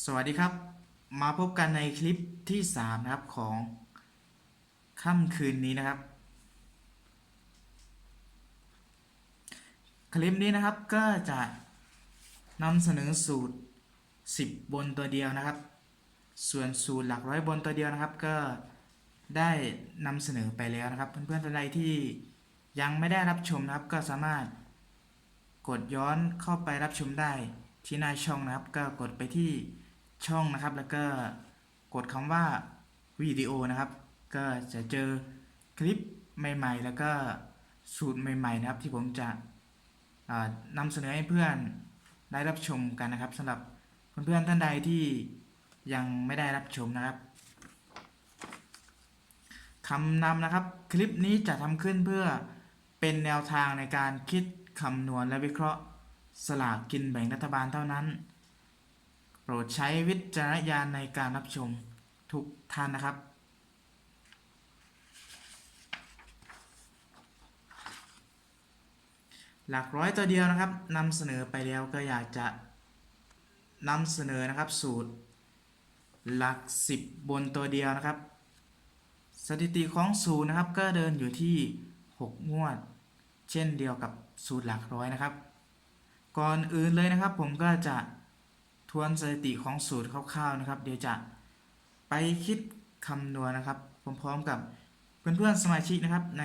สวัสดีครับ มาพบกันในคลิปที่ 3 นะครับของค่ำคืนนี้นะครับ คลิปนี้นะครับก็จะนำเสนอสูตร 10 บนตัวเดียวนะครับ ส่วนสูตรหลักร้อยบนตัวเดียวนะครับ ก็ได้นำเสนอไปแล้วนะครับ เพื่อนๆท่านใดที่ยังไม่ได้รับชมนะครับ ก็สามารถกดย้อนเข้าไปรับชมได้ที่หน้าช่องนะครับ ก็กดไปที่ ช่องนะครับ แล้วก็กดคำว่าวิดีโอนะครับ ก็จะเจอคลิปใหม่ ๆ แล้วก็สูตรใหม่ ๆ นะครับ ที่ผมจะอ่านำเสนอให้เพื่อนได้รับชมกันนะครับสำหรับเพื่อนๆท่านใดที่ยังไม่ได้รับชมนะครับคำนำนะครับ คลิปนี้จะทำขึ้นเพื่อเป็นแนวทางในการคิดคำนวณและวิเคราะห์ สลากกินแบ่งรัฐบาลเท่านั้น รดใช้วิจารณญาณในการรับชมทุกท่านนะครับ หลักร้อยตัวเดียวนะครับนำเสนอไปแล้วก็อยากจะนำเสนอนะครับสูตร หลัก 10 บนตัวเดียวนะครับ สถิติของศูนย์นะครับก็เดินอยู่ที่ 6 งวด เช่นเดียวกับสูตรหลักร้อยนะครับ ก่อนอื่นเลยนะครับผมก็จะ ทวนสถิติของสูตรคร่าวๆนะครับ เดี๋ยวจะไปคิดคำนวณนะครับพร้อมๆกับเพื่อนๆสมาชิกนะครับใน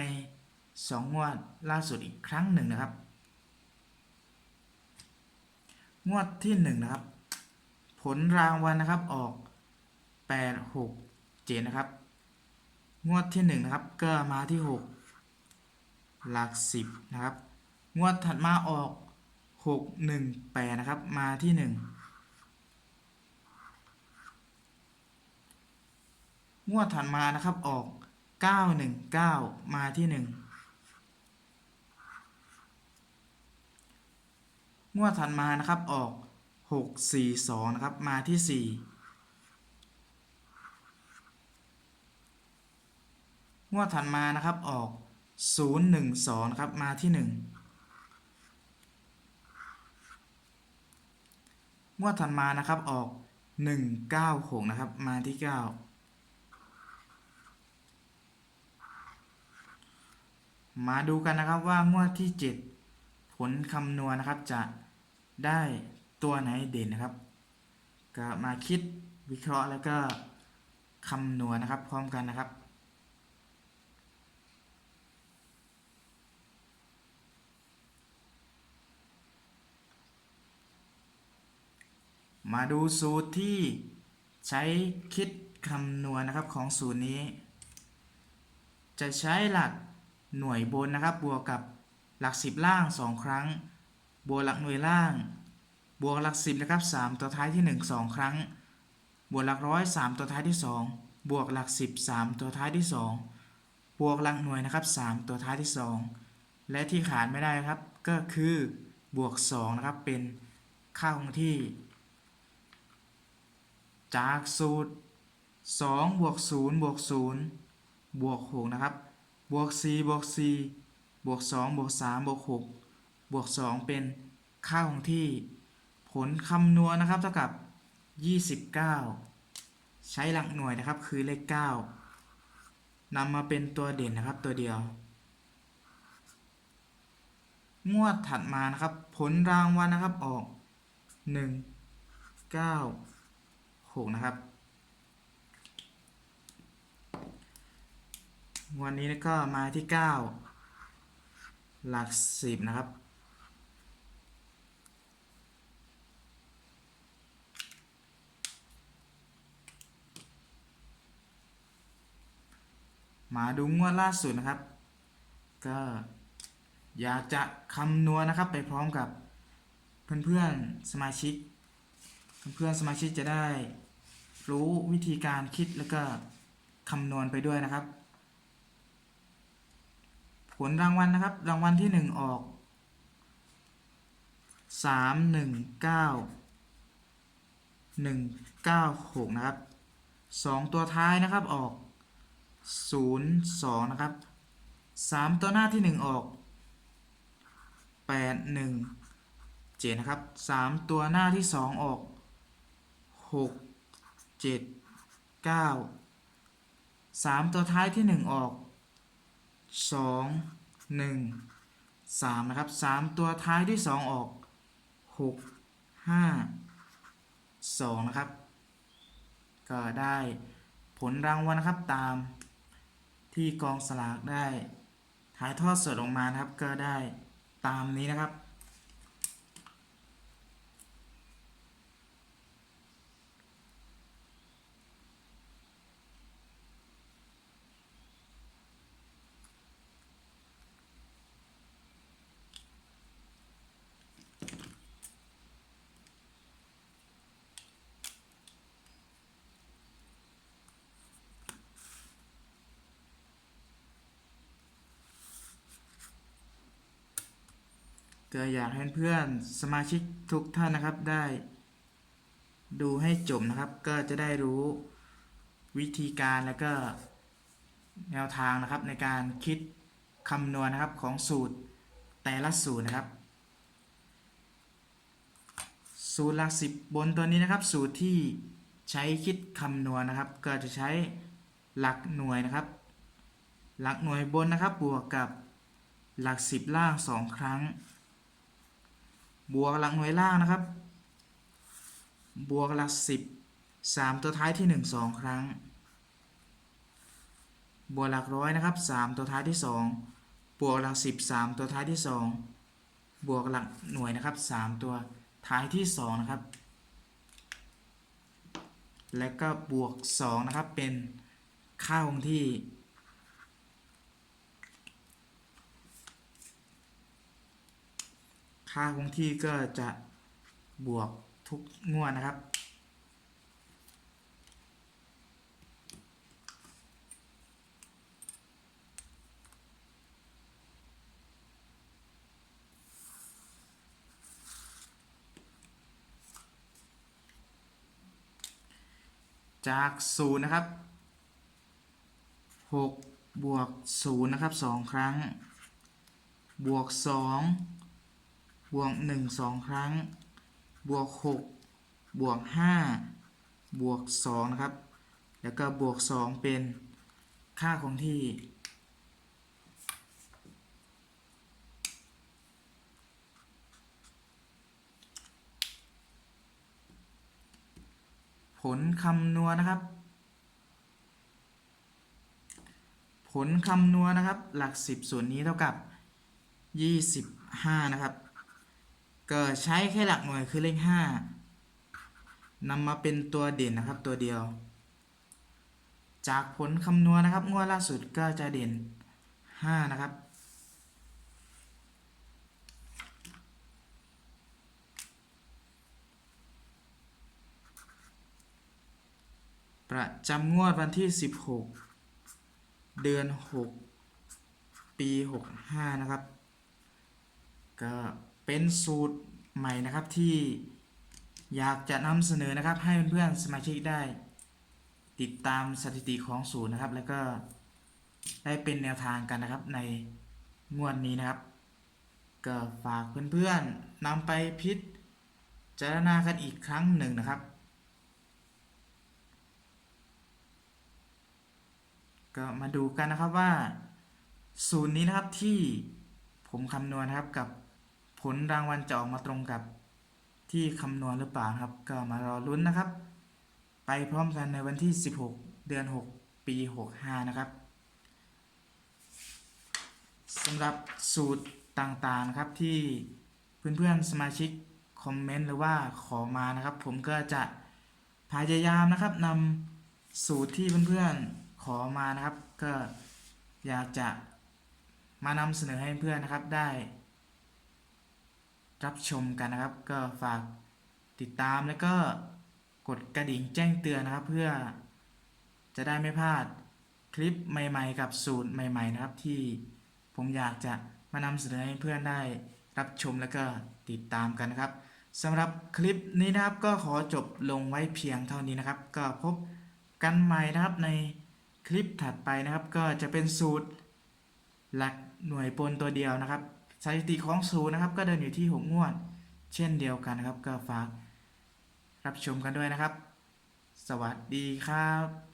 2 งวดล่าสุดอีกครั้งหนึ่งนะครับ งวดที่ 1 นะครับ ผลรางวัลนะครับออก 8 6 7 นะครับ งวดที่ 1 นะครับ ก็มาที่ 6 หลัก 10 นะครับ งวดถัดมาออก 6 1 8 นะครับ มาที่ 1 งวดถัดมานะครับออก 919 มาที่ 1 งวดถัดมานะครับออก 642 นะครับ มาที่ 4 งวดถัดมานะครับออก 012 นะครับ มาที่ 1 งวดถัดมานะครับออก 196 นะครับ มาที่ 9 มาดูกันนะครับว่างวดที่ 7 ผลคำนวณนะครับจะได้ตัวไหนเด่นนะครับ ก็มาคิดวิเคราะห์แล้วก็คำนวณนะครับพร้อมกันนะครับมาดูสูตรที่ใช้คิดคำนวณนะครับของสูตรนี้ จะใช้หลัก หน่วยบนนะครับ บวกกับหลักสิบล่าง 2 ครั้ง บวกหลักหน่วยล่าง บวกหลักสิบนะครับ 3 ตัวท้ายที่ 1 2 ครั้ง บวกหลักร้อย3ตัวท้ายที่ 2 บวกหลักสิบ3ตัวท้ายที่ 2 บวกหลักหน่วยนะครับ 3 ตัวท้ายที่ 2 และที่ขาดไม่ได้ครับ ก็คือบวก 2 นะครับ เป็นค่าคงที่ จากสูตร2บวก0บวก0บวก6นะครับ บวก4บวก4บวก2บวก3บวก6บวก 2 เป็นค่าคงที่ผลคำนวณนะครับเท่ากับ 29 ใช้หลักหน่วยนะครับคือเลข 9นำมาเป็นตัวเด่นนะครับตัวเดียว งวดถัดมานะครับ ผลรางวัลนะครับออก 1 9 6 นะครับ วันนี้ก็มาที่ 9 หลัก 10 นะครับ มาดูงวดล่าสุดนะครับ ก็อยากจะคำนวณนะครับไปพร้อมกับเพื่อนๆสมาชิก เพื่อนสมาชิกจะได้รู้วิธีการคิดแล้วก็คำนวณไปด้วยนะครับ ผลรางวัลนะครับ รางวัลที่หนึ่งออกสามหนึ่งเก้าหนึ่งเก้าหกนะครับสองตัวท้ายนะครับออกศูนย์สองนะครับสามตัวหน้าที่หนึ่งออกแปดหนึ่งเจ็ดนะครับสามตัวหน้าที่สองออกหกเจ็ดเก้าสามตัวท้ายที่หนึ่งออก สองหนึ่งสามนะครับสามตัวท้ายที่สองออกหกห้าสองนะครับ ก็ได้ผลรางวัลนะครับตามที่กองสลากได้ถ่ายทอดสดออกมานะครับก็ได้ตามนี้นะครับ ก็อยากให้เพื่อนสมาชิกทุกท่านนะครับได้ ดูให้จบนะครับ ก็จะได้รู้วิธีการแล้วก็แนวทางนะครับในการคิดคำนวณนะครับของสูตรแต่ละสูตรนะครับ สูตรหลักสิบบนตัวนี้นะครับ สูตรที่ใช้คิดคำนวณนะครับ ก็จะใช้หลักหน่วยนะครับ หลักหน่วยบนนะครับบวกกับหลักสิบล่างสองครั้ง บวกหลักหน่วยล่างนะครับ บวกหลักสิบสามตัวท้ายที่หนึ่งสองครั้ง บวกหลักร้อยนะครับสามตัวท้ายที่สองบวกหลักสิบสามตัวท้ายที่สองบวกหลักหน่วยนะครับสามตัวท้ายที่สองนะครับ และก็บวกสองนะครับเป็นค่าคงที่ ค่าคงที่ก็จะบวกทุกงวดนะครับ จากศูนย์นะครับหกบวกศูนย์นะครับสองครั้ง บวกสอง บวกหนึ่งสองครั้ง บวกหกบวกห้าบวกสองนะครับ แล้วก็บวกสองเป็นค่าคงที่ ผลคำนวณนะครับ ผลคำนวณนะครับ หลัก 10 ส่วนนี้เท่ากับ 25 นะครับ ก็ใช้แค่หลักหน่วยคือเลข5นำมาเป็นตัวเด่นนะครับตัวเดียว จากผลคำนวณนะครับ งวดล่าสุดก็จะเด่น 5 นะครับ ประจำงวดวันที่ 16 เดือน 6 ปี 65 นะครับ ก็ เป็นสูตรใหม่นะครับที่อยากจะนำเสนอนะครับ ให้เพื่อนๆสมาชิกได้ ติดตามสถิติของสูตรนะครับ แล้วก็ได้เป็นแนวทางกันนะครับในงวดนี้นะครับ ก็ฝากเพื่อนๆนำไปพิจารณากันอีกครั้งหนึ่งนะครับ ก็มาดูกันนะครับว่าศูนย์นี้นะครับที่ผมคำนวณนะครับกับ ลรางวัลจะออกมาตรงกับที่คำนวณหรือเปล่าครับ ก็มารอลุ้นนะครับ ไปพร้อมกันในวันที่ 16 เดือน 6 ปี 65 นะครับสำหรับสูตรต่างๆครับที่เพื่อนๆสมาชิกคอมเมนต์หรือว่าขอมานะครับ ผมก็จะพยายามนะครับนำสูตรที่เพื่อนๆขอมานะครับ ก็อยากจะมานำเสนอให้เพื่อนนะครับได้ รับชมกันนะครับ ก็ฝากติดตามแล้วก็กดกระดิ่งแจ้งเตือนนะครับ เพื่อจะได้ไม่พลาดคลิปใหม่ ๆ กับสูตรใหม่ ๆ นะครับ ที่ผมอยากจะมานำเสนอให้เพื่อนได้รับชมแล้วก็ติดตามกันนะครับสำหรับคลิปนี้นะครับก็ขอจบลงไว้เพียงเท่านี้นะครับ ก็พบกันใหม่นะครับในคลิปถัดไปนะครับ ก็จะเป็นสูตรหลักหน่วยปนตัวเดียวนะครับ สถิติของศูนย์นะครับ ก็เดินอยู่ที่6งวด เช่นเดียวกันนะครับ ก็ฝากรับชมกันด้วยนะครับ สวัสดีครับ